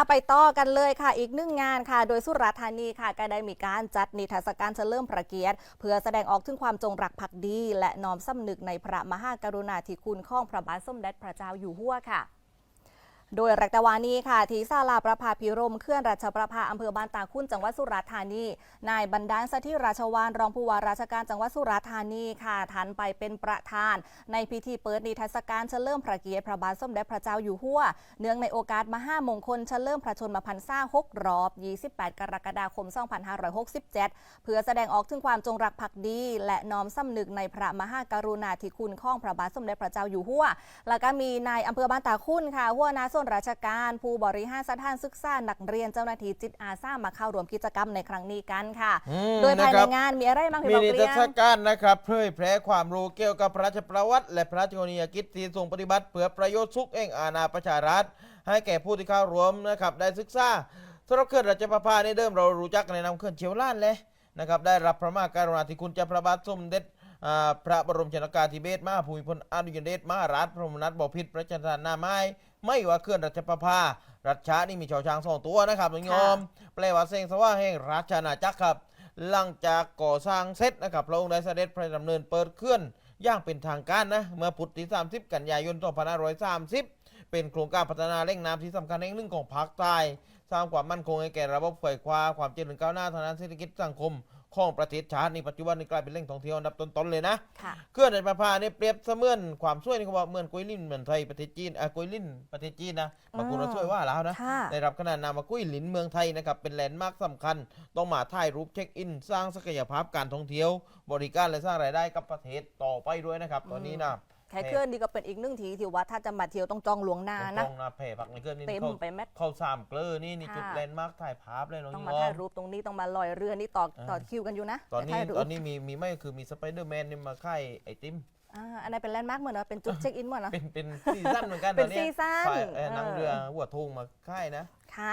อาไปต่อกันเลยค่ะ อีกหนึ่งงานค่ะ โดยสุราษฎร์ธานีค่ะก็ได้มีการจัดนิทรรศการเฉลิมพระเกียรติ เพื่อแสดงออกถึงความจงรักภักดี และน้อมสำนึกในพระมหากรุณาธิคุณของพระบาทสมเด็จพระเจ้าอยู่หัวค่ะ โดยรักตะวานีค่ะที่ศาลาประภาพิรมเคลื่อนราชประภาอำเภอบ้านตาคุ้นจังหวัดสุราษฎร์ธานี นายบรรดาลสถิราชวานรองผู้ว่าราชการจังหวัดสุราษฎร์ธานีค่ะทันไปเป็นประธาน ในพิธีเปิดนิทรรศการเฉลิมพระเกียรติพระบาทสมเด็จพระเจ้าอยู่หัว เนื่องในโอกาสมหามงคลเฉลิมพระชนมพรรษา6รอบ 28 กรกฎาคม 2567 เพื่อแสดงออกถึงความจงรักภักดี และน้อมสำนึกในพระมหากรุณาธิคุณของพระบาทสมเด็จพระเจ้าอยู่หัว แล้วก็มีนายอำเภอบ้านตาคุ้นค่ะหัวหน้าสวนราชการ ผู้บริหารสถานศึกษานักเรียนเจ้าหน้าที่จิตอาสามาเข้าร่วมกิจกรรมในครั้งนี้กันค่ะอืมโดยภายนะคในรับงานมีอะไรบ้างพี่มีบอกนิเรีทรยรศงการนะครับเผยแพร่ความรู้เกี่ยวกับพระราชประวัติ และพระราชกรณียกิจที่ทรงปฏิบัติเพื่อประโยชน์สุขเองอาณาประชารัฐ ให้แก่ผู้ที่เข้าร่วมนะครับได้ศึกษาสำหรับเคลื่อนราชประภาในเดิมเรารู้จักในนามเคลื่อนเชียวล้านเลยนะครับได้รับพระมหากรุณาธิคุณจากพระบาทสมเด็จอ่า พระบรมชนกาธิเบศมาภูมิพลอดุลยเดชมาราชพระมนัฐบพิตรพระราชทานนาไม้ไม่ว่าเคลื่อนราชประภา รัชชานี่มีชาวช้างสองตัวนะครับน้องโยมแปลว่าเซงสว่าแห่งราชอาจักรครับ หลังจากก่อสร้างเสร็จนะครับพระองค์ได้เสด็จพระดำเนินเปิดเคลื่อนอย่างเป็นทางการนะเมื่อพุทธิ30 กันยายน 2530 เป็นโครงการพัฒนาแหล่งน้ำที่สำคัญแห่งหนึ่งของภาคใต้สร้างความมั่นคงให้แก่ระบบไฟฟ้าความเจริญก้าวหน้าทางด้านเศรษฐกิจสังคม ของประเทศชาติในปัจจุบันนี้กลายเป็นแหล่งท่องเที่ยวอันดับต้นๆเลยนะค่ะ เคลื่อนในประพาเนี่ยเปรียบเสมือนความช่วยนี่เขาบอกเหมือนกุยลินเหมือนไทยประเทศจีนอะกุยลินประเทศจีนนะบางคนเราช่วยว่าแล้วนะ ค่ะ ได้รับขนาดนามว่ากุ้ยหลินเมืองไทยนะครับ เป็นแลนด์มาร์คสำคัญ ต้องมาถ่ายรูปเช็คอิน สร้างศักยภาพการท่องเที่ยว บริการและสร้างรายได้กับประเทศต่อไปด้วยนะครับ ตอนนี้นะ แค่เคลื่อนนี่ก็เป็นอีกหนึ่งทีที่ว่าถ้าจะมาเที่ยวต้องจองหลวงหน้าตนะรงๆนะแผ่ผักในเครื่องนี้เต็มเขาไปแมทเข้าสามเกลอนี่นี่ค่ะจุดแลนด์มาร์คถ่ายภาพเลยน้องต้องยมาอถ่ายมรูปตรงนี้ต้องมาลอยเรือนี่ต่อต่ออ่าคิวกันอยู่นะตอนนี้ถ่ายรูปตอนนี้มีมีไม่คือมีสไปเดอร์แมนนี่มาค่ายไอติมอ่าอันนั้นเป็นแลนด์มาร์กเหมือนเนอะเป็นจุดเช็คอินเหมือนเนอะเป็นเป็นซีซั่นเหมือนกันเป็นตอซีซั่นฝ่ายเอ่อเออนั่งเรือหัวทุ่งมาค่ายนะค่ะ